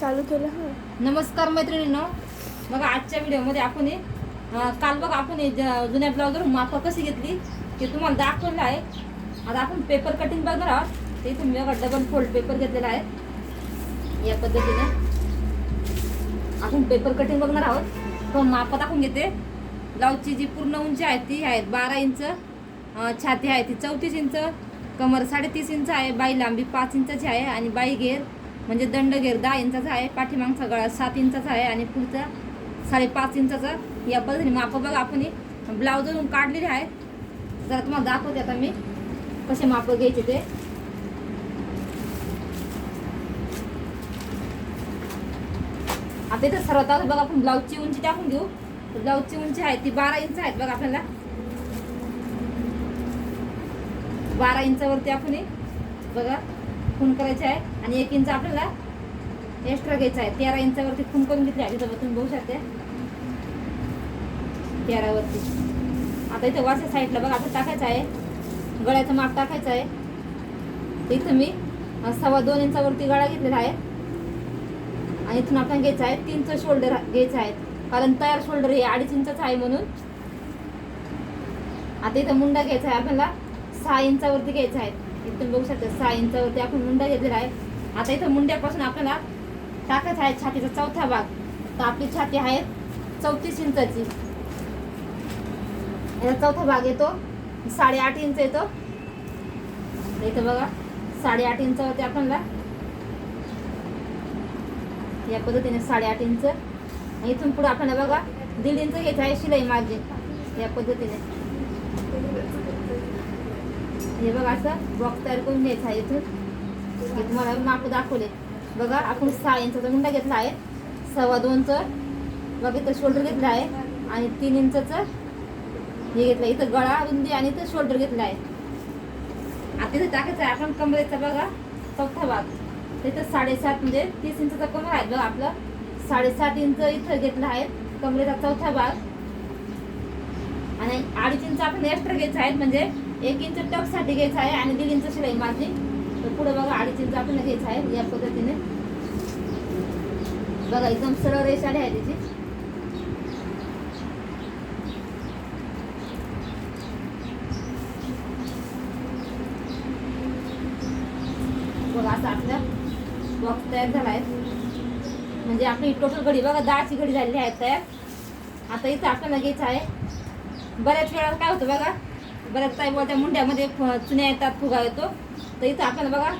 चालू केलं नमस्कार मैत्रिणींनो. बघा आजच्या व्हिडिओमध्ये आपण हे, अं, काल बघा आपण हे ज- जुन्या ब्लॉगवर मापं कशी घेतली ते तुम्हाला दाखवलं आहे. आता आपण पेपर कटिंग बघणार आहोत. ते तुम्ही बघा डबल फोल्ड पेपर घेतलेला आहे. या पद्धतीने. आपण पेपर कटिंग बघणार आहोत. तो मापं टाकून घेते. ब्लाऊजची जी पूर्ण उंची आहे ती आहे बारा इंच. अं, छाती आहे ती चौतीस इंच. कमर साडेतीस इंच आहे. बाई लांबी पाच इंचाची आहे. आणि बाई घेर म्हणजे दंडगेर दहा इंचाचा आहे पाठीमागचा गळा सात इंचाचा आहे आणि पुढचा साडेपाच इंचाचा या पद्धतीने. माप बघा आपण ब्लाऊजवरून काढलेले आहे. जरा तुम्हाला दाखवते आता मी कसे माप घ्यायचे ते. आता इथं सर्वात आता बघा आपण ब्लाऊजची उंची टाकून घेऊ. ब्लाऊजची उंची आहे ती बारा इंच आहेत बघा आपल्याला. बारा इंचावरती आपण बघा. खून करायचे आहे. आणि एक इंच आपल्याला एक्स्ट्रा घ्यायचा आहे. तेरा इंचावरती खून करून घेतली आहे. तिथं तुम्ही बघू शकता. तेरावरती. आता इथं वरच्या साईडला बघा आता टाकायचं आहे. गळ्याचं माप टाकायचं आहे. इथं मी सव्वा दोन इंचावरती गळा घेतलेला आहे. आणि इथून आपण घ्यायचं आहे. तीनचं शोल्डर घ्यायचं आहे. कारण तयार शोल्डर हे अडीच इंचाचं आहे म्हणून. आता इथं मुंडा घ्यायचा आहे. आपल्याला सहा इंचावरती घ्यायचा आहे. इथून बघू शकता सहा इंचावरती आपण मुंडा घेतलेला आहे. आता इथं मुंड्यापासून आपल्याला टाकायचा आहे छातीचा चौथा भाग. तर आपली छाती आहे चौतीस इंचाची. याचा चौथा भाग येतो साडेआठ इंच येतो. इथं बघा साडेआठ इंचावरती आपल्याला. या पद्धतीने साडेआठ इंच. इथून पुढे आपल्याला बघा दीड इंच घ्यायचं आहे शिलाई मार्जिन या पद्धतीने. हे बघा असं बॉक्स तयार करून घ्यायचं आहे इथून हे तुम्हाला माप दाखवले. बघा आपण सहा इंचाचा मुंडा घेतला आहे. सव्वा दोनचं. बघा इथं शोल्डर घेतलं आहे. आणि तीन इंचाचं हे घेतलं इथं गळा रुंदी आणि इथं शोल्डर घेतलं आहे. आता इथं टाकायचं आहे. आपण कमरेचा बघा. चौथा भाग. तिथं साडेसात म्हणजे तीस इंचाचा कमर आहे बघा आपलं. साडेसात इंच इथं घेतलं आहे. कमरेचा चौथा भाग. आणि अडीच इंच आपण एक्स्ट्रा घ्यायचा आहे. म्हणजे एक इंच टक्ससाठी घ्यायचं आहे आणि दीड इंच शिलाई मार्जिन तर पुढे बघा अडीच इंच आपल्याला घ्यायचं आहे या पद्धतीने. बघा एकदम सरळ रेष आली आहे त्याची बघा असं आपला बॉक्स तयार झाला आहे. म्हणजे आपली टोटल घडी बघा दहाची घडी झालेली आहे तयार. आता इथं आपल्याला घ्यायचं आहे. बऱ्याच वेळा काय होतं बघा बऱ्याच काही बोलत्या मुंड्यामध्ये फ- चुन्या येतात फुगा येतो. तर इथं आपण बघा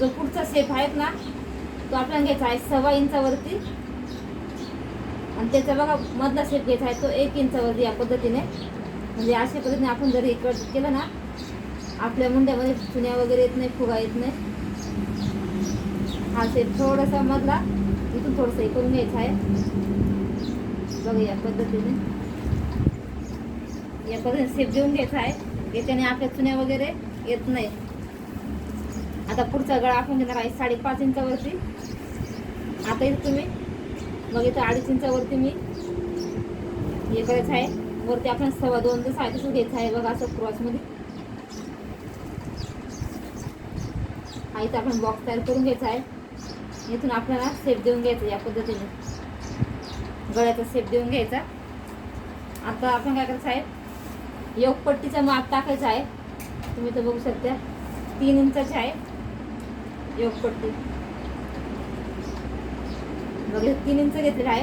जो पुढचा शेप आहेत ना तो आपल्याला घ्यायचा आहे सव्वा इंचावरती. आणि त्याचा बघा मधला सेफ घ्यायचा आहे तो एक इंचावरती या पद्धतीने. म्हणजे अशा पद्धतीने आपण जर इकड केलं ना आपल्या मुंड्यामध्ये चुन्या वगैरे येत नाही फुगा येत नाही. हा शेप थोडासा मधला इथून थोडंसं हे करून घ्यायचं आहे. बघा या पद्धतीने. या पद्धतीने सेप देऊन घ्यायचा आहे. याच्याने आपल्या चुन्या वगैरे येत नाही. आता पुढचा गळा आपण घेणार आहे साडेपाच इंचावरती. आता इथं तुम्ही मग इथं अडीच इंचावरती मी हे करायचं आहे. वरती आपण सव्वा दोन ते साडे तसं घ्यायचं आहे बघा असं क्रॉसमध्ये हा इथं आपण बॉक्स तयार करून घ्यायचा आहे. इथून आपल्याला सेप देऊन घ्यायचं या पद्धतीने. गळ्याचा सेप देऊन घ्यायचा. आता आपण काय करायचं आहे? योग पट्टीचा माप टाकायचा आहे. तुम्ही तर बघू शकता. तीन इंचाची आहे. योग पट्टी बघा तीन इंच घेतलेलं आहे.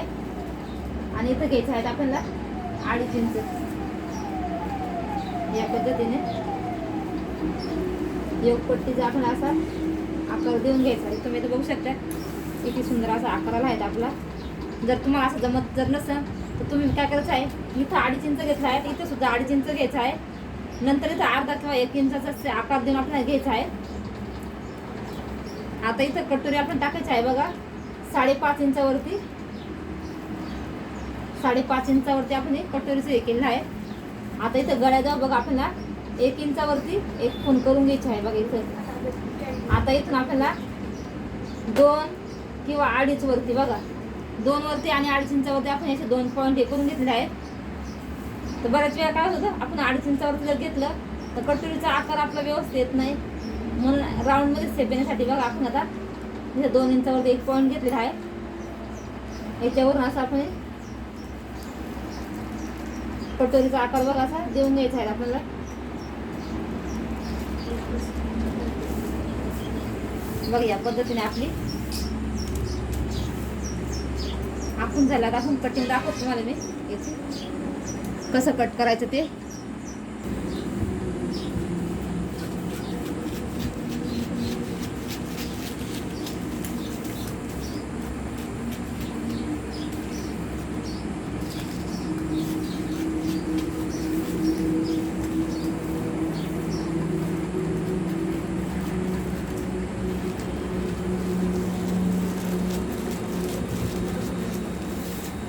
आणि इथं घ्यायचं आहे आपल्याला अडीच इंच. या पद्धतीने. योग पट्टीचा आपण असा आकार देऊन घ्यायचा आहे. तुम्ही तर बघू शकता. किती सुंदर असा आकाराला आहेत आपला. जर तुम्हाला असं जमत जर नसेल तर तुम्ही काय करायचं आहे? इथं अडीच इंच घेतला आहे इथं सुद्धा अडीच इंच घ्यायचं आहे. नंतर इथं अर्धा किंवा एक इंचाचा आकार देऊन आपल्याला घ्यायचा आहे. आता इथं कटोरी आपण टाकायची आहे बघा. साडेपाच इंचावरती साडेपाच इंचावरती आपण एक कटोरीचं हे केलेलं आहे. आता इथं गळ्याजवळ बघा आपल्याला एक इंचावरती एक फोन करून घ्यायची आहे बघा इथं. आता इथून आपल्याला दोन किंवा अडीच वरती बघा. दोन वरती आणि अडीच इंचावरती आपण याचे दोन पॉईंट हे करून घेतले आहेत. तर बऱ्याच वेळा काय होतं आपण अडीच इंचावरती जर घेतलं तर कटोरीचा आकार आपला व्यवस्थित येत नाही. म्हणून राऊंडमध्ये सेप येण्यासाठी बघा आपण आता इथे दोन इंचावरती एक पॉईंट घेतलेला आहे. याच्यावरून असं आपण कटोरीचा आकार बघा असा देऊन घ्यायचा आहे आपल्याला. बघ या पद्धतीने आपली कापून झाला दाखवून कटिंग दाखवतो तुम्हाला मी. कसं कट करायचं ते?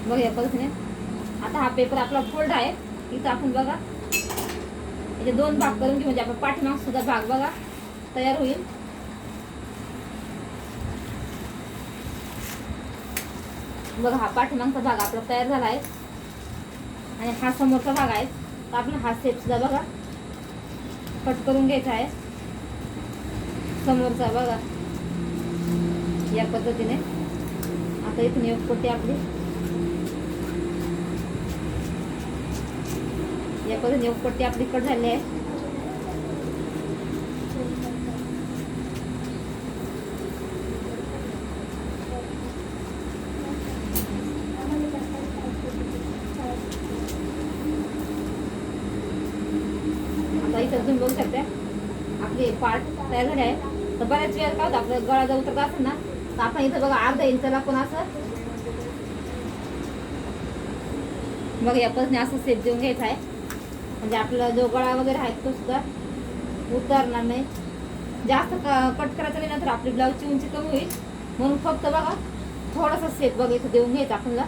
बघ या पद्धतीने आता हा पेपर आपला फोल्ड आहे. इथं आपण बघा. याचे दोन भाग करून घेऊ म्हणजे आपला पाठीमाग सुद्धा भाग बघा. तयार होईल. बघा हा पाठीमागचा भाग आपला तयार झाला आहे. आणि हा समोरचा भाग आहे. तर आपला हा सेप सुद्धा बघा. कट करून घ्यायचा आहे. समोरचा बघा. या पद्धतीने. आता इथून एक पट्टी आपली या पद्धतीने पट्टी आपली कट झाली आहे. आता इथं तुम्ही बघू शकता आपले पार्ट तयार झाले आहे. तर बऱ्याच वेळ काय होतं आपलं गळा जर उतरत असेल ना तर आपण इथं बघा अर्धा इंचाला पण असं बघा या असं सेप देऊन घ्यायचं आहे. म्हणजे आपला जो गळा वगैरे आहे तो सुद्धा उतरणार नाही. जास्त कट करायचं नाही नंतर आपली ब्लाऊजची उंची कमी होईल. म्हणून फक्त बघा थोडासा सेप बघायचं इथं देऊन घ्यायचा आपल्याला.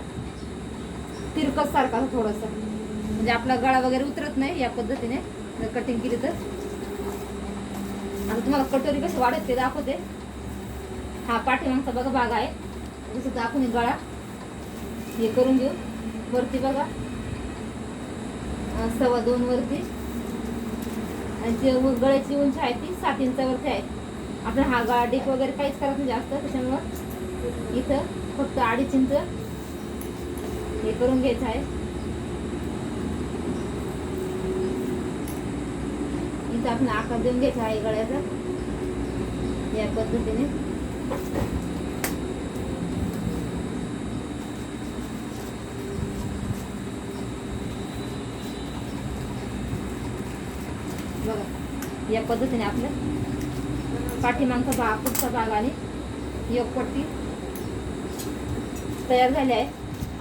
तिरकस सारखा थोडासा. थोडंसं म्हणजे आपला गळा वगैरे उतरत नाही या पद्धतीने. कटिंग केली तर. आता तुम्हाला कटोरी कशी वाढत ते दाखवते. हा पाठीमागचा बघा भाग आहे. जसं दाखवून गळा. हे करून घेऊ. वरती बघा. सव्वा दोन वरती. आणि जे गळ्याची उंची आहे ती सात इंचावरती आहे. आपण हा गाडीक वगैरे काहीच करत नाही जास्त त्याच्यामुळं इथं फक्त अडीच इंच हे करून घ्यायचं आहे. इथं आपण आकार देऊन घ्यायचा आहे गळ्याचा. या पद्धतीने बघा या पद्धतीने आपलं पाठीमागचा भाग पुढचा भाग आणि योगपट्टी तयार झाली आहे.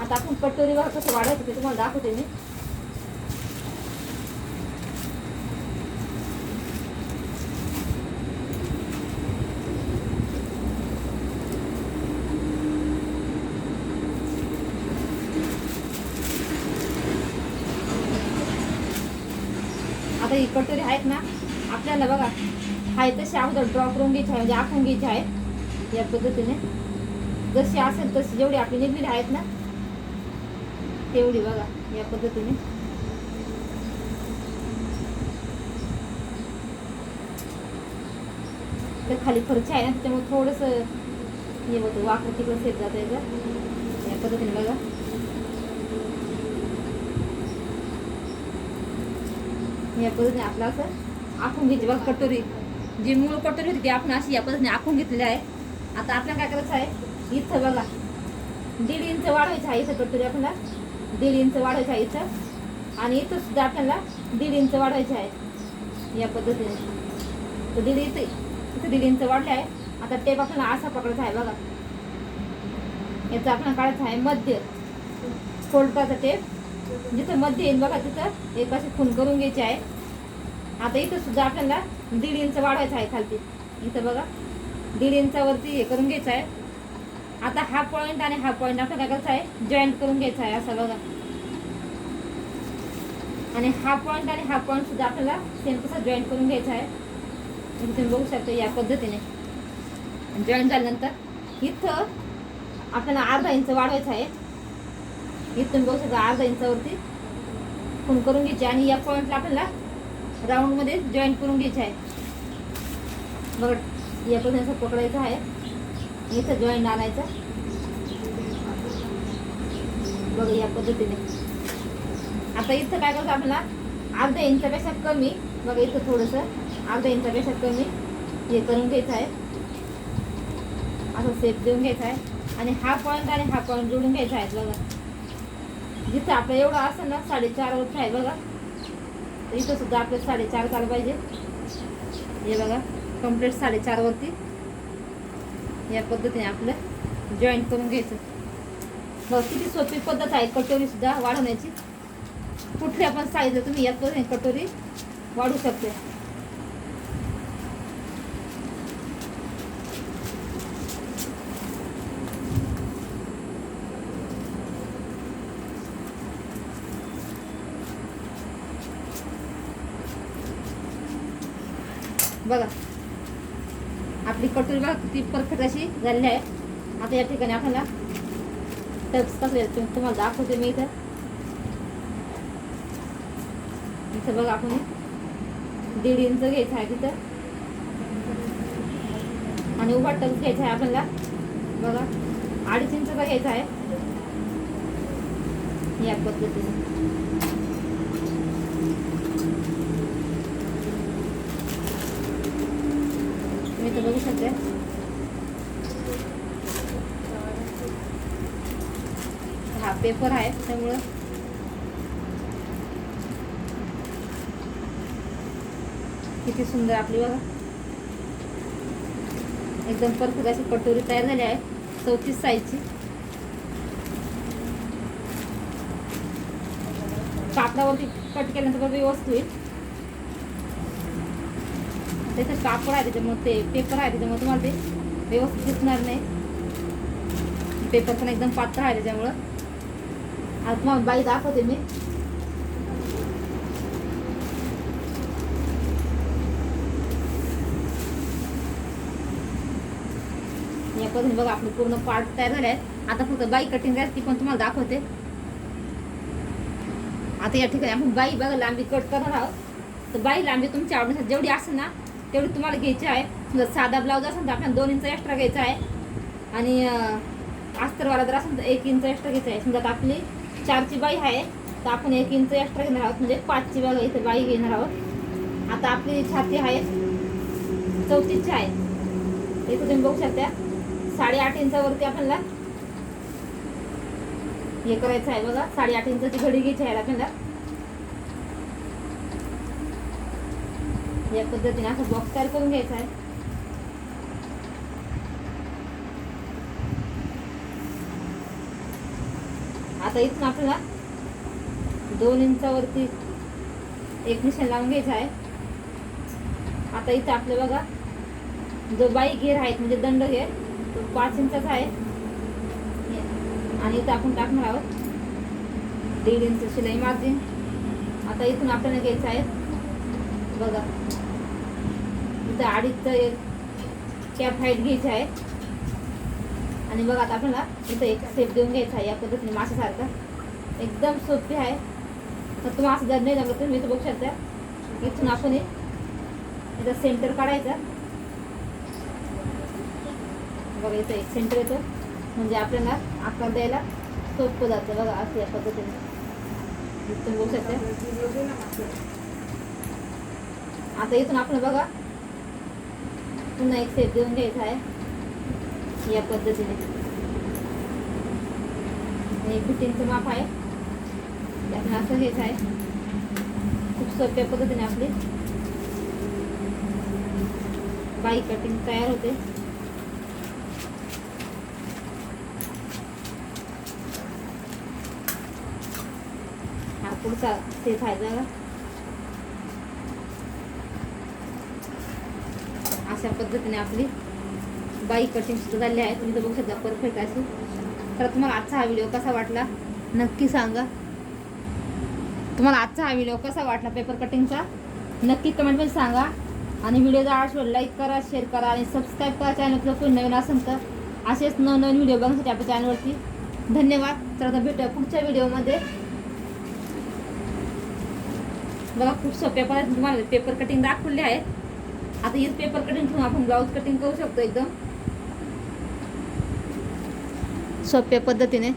आता आपण कटोरी भाग कसं वाढवायचं ते तुम्हाला दाखवते मी आता ही कटोरी आहेत ना आपल्याला बघा आहे तशी अगोदर ड्रॉ करून घ्यायची आहे म्हणजे आखून घ्यायची आहे. या पद्धतीने. जशी असेल तशी जेवढी आपली निघलेली आहेत ना तेवढी बघा या पद्धतीने. तर खाली खर्च आहे ना त्याच्यामुळे थोडंसं हे होतं वाकडं तिकडं सेट आहे याचं या पद्धतीने बघा. या पद्धतीने आपलं असं आखून घ्यायची. बघा कटोरी. जी मूळ कटोरी होती ती आपण अशी या पद्धतीने आखून घेतलेली आहे. आता आपल्याला काय करायचं आहे? इथं बघा. दीड इंच वाढवायचं आहे इथं कटोरी आपल्याला. दीड इंच वाढवायचं आहे इथं. आणि इथं सुद्धा आपल्याला दीड इंच वाढवायचं आहे. या पद्धतीने. तर दीड इथं इथं दीड इंच वाढले आहे. आता टेप आपल्याला असा पकडायचा आहे बघा. याचा आपल्याला काढायचा आहे मध्य. फोल्ड करायचा टेप जिथं मध्य येईल बघा तिथं एक अशी खून करून घ्यायची आहे. आता इथं सुद्धा आपल्याला दीड इंच वाढवायचं आहे खालती. इथं बघा दीड इंचावरती हे करून घ्यायचं आहे. आता हा पॉईंट आणि हा पॉईंट आपल्याला काय करायचा आहे? जॉईंट करून घ्यायचा आहे असं बघा. आणि हा पॉईंट आणि हा पॉईंट सुद्धा आपल्याला सेम तसा जॉईंट करून घ्यायचा आहे. म्हणजे तुम्ही बघू शकता या पद्धतीने. जॉईंट झाल्यानंतर इथं आपल्याला अर्धा इंच वाढवायचं आहे. इथं तुम्ही बघू शकता अर्धा इंचावरती फोन करून घ्यायची. आणि या पॉईंटला आपल्याला राऊंडमध्ये जॉईंट करून घ्यायचे आहे. बघ या पण असं पकडायचं आहे. इथं जॉईंट आणायचं. बघ या पद्धतीने. आता इथं काय करतो आपल्याला अर्धा इंचापेक्षा कमी बघा इथं थोडंसं अर्धा इंचापेक्षा कमी हे करून घ्यायचं आहे. असं सेप देऊन घ्यायचा आहे. आणि हा पॉईंट आणि हा पॉईंट जोडून घ्यायचा आहे बघा. जिथं आपलं एवढं असं ना साडेचार वरती आहे बघा. तर इथं सुद्धा आपलं साडेचार झालं पाहिजे. हे बघा कंप्लीट साडेचारवरती या पद्धतीने आपलं जॉईंट करून घ्यायचं. बघ किती सोपी पद्धत आहे कटोरी सुद्धा वाढवण्याची. कुठल्या पण साईज तुम्ही यात पद्धतीने कटोरी वाढू शकते. बघा. आपली कटोरी बघा किती परफेक्ट अशी झालेली आहे. आता या ठिकाणी आपल्याला टक्स कसं तुम्हाला दाखवते मी इथं. इथं बघा आपण. दीड इंच घ्यायचं आहे तिथं. आणि उभा टक्स घ्यायचा आहे आपल्याला. बघा. अडीच इंचचा घ्यायचा आहे. या पद्धतीने. तुम्ही तर बघू शकते. हा पेपर आहे त्यामुळं. किती सुंदर आपली बघा. एकदम परफेक्ट अशी कटोरी तयार झाली आहे. चौतीस साईजची कापडावरती कट केल्यानंतर बरोबर व्यवस्थित होईल. त्याचं कापड आहे त्याच्यामुळे ते पेपर आहे त्याच्यामुळे तुम्हाला ते व्यवस्थित दिसणार नाही. पेपर पण एकदम पातळ आहे त्याच्यामुळं. आता तुम्हाला बाई दाखवते मी. या पद्धतीने बघा आपले पूर्ण पार्ट तयार झाले आहेत. आता फक्त बाई कटिंग आहे ती पण तुम्हाला दाखवते. आता या ठिकाणी आपण बाई बघा लांबी कट करणार आहोत. तर बाई लांबी तुमच्या आवडीनुसार जेवढी असेल ना तेवढी तुम्हाला घ्यायची आहे. समजा साधा ब्लाऊज असेल तर आपल्याला दोन इंच एक्स्ट्रा घ्यायचा आहे. आणि अस्तरवाला जर असेल तर एक इंच एक्स्ट्रा घ्यायचा आहे. समजा आता आपली चारची बाई आहे तर आपण एक इंच एक्स्ट्रा घेणार आहोत. म्हणजे पाचची बघा इथे बाई घेणार आहोत. आता आपली छाती आहे चौतीसची आहे. इथे तुम्ही बघू शकता. साडेआठ इंचावरती आपल्याला हे करायचं आहे बघा. साडेआठ इंचाची घडी घ्यायची आहे आपल्याला. या पद्धतीने असं बॉक्स तयार करून घ्यायचा आहे. आता इथून आपल्याला दोन इंचावरती एक निशाण लावून घ्यायचा आहे. आता इथं आपलं बघा जो बाई घेर आहे म्हणजे दंड घेर तो पाच इंचाचा आहे. आणि इथं आपण टाकणार आहोत दीड इंच शिलाई मार्जिन. आता इथून आपल्याला घ्यायचं आहे. बघा इथं अडीचचं एक कॅप हाईट घ्यायची आहे. आणि बघा आता आपल्याला इथं एक सेप देऊन घ्यायचा आहे या पद्धतीने माशासारखं. एकदम सोपी आहे. तर तुम्हाला असं जर नाही लागत तर मी तर बघू शकता. इथून आपण हे इथं सेंटर काढायचा. बघा इथं एक सेंटर येतो. म्हणजे आपल्याला आकार द्यायला सोपं जातं. बघा असं या पद्धतीने. तुम्ही बघू शकता. आता इथून आपण बघा पुन्हा एक सेप देऊन घ्यायचा आहे. या पद्धतीने. आणि फिटिंगचं माप आहे. त्यातून असं हेच आहे. खूप सोप्या पद्धतीने आपली बाई कटिंग तयार होते. हा पुढचा सेफ आहे जरा अशा पद्धतीने आपली बाई कटिंग सुद्धा झाली आहे. तुम्ही तर बघू शकता परफेक्ट अशी. तर तुम्हाला आजचा हा व्हिडिओ कसा वाटला? नक्की सांगा. तुम्हाला आजचा हा व्हिडिओ कसा वाटला पेपर कटिंगचा नक्की कमेंटमध्ये सांगा. आणि व्हिडिओ जर आवडला लाईक करा शेअर करा आणि सबस्क्राईब करा चॅनल कोणी नवीन असेल तर असेच नवनवीन व्हिडिओ बघण्यासाठी आपल्या चॅनलवरती धन्यवाद. तर आता भेटूया पुढच्या व्हिडिओमध्ये बघा खूप सोप्या पद्धतीने तुम्हाला पेपर कटिंग दाखवले आहेत. आता हेच पेपर कटिंग ठेवून आपण ब्लाऊज कटिंग करू शकतो एकदम. सोप्या पद्धतीने.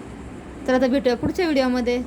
तर आता भेटूया पुढच्या व्हिडिओमध्ये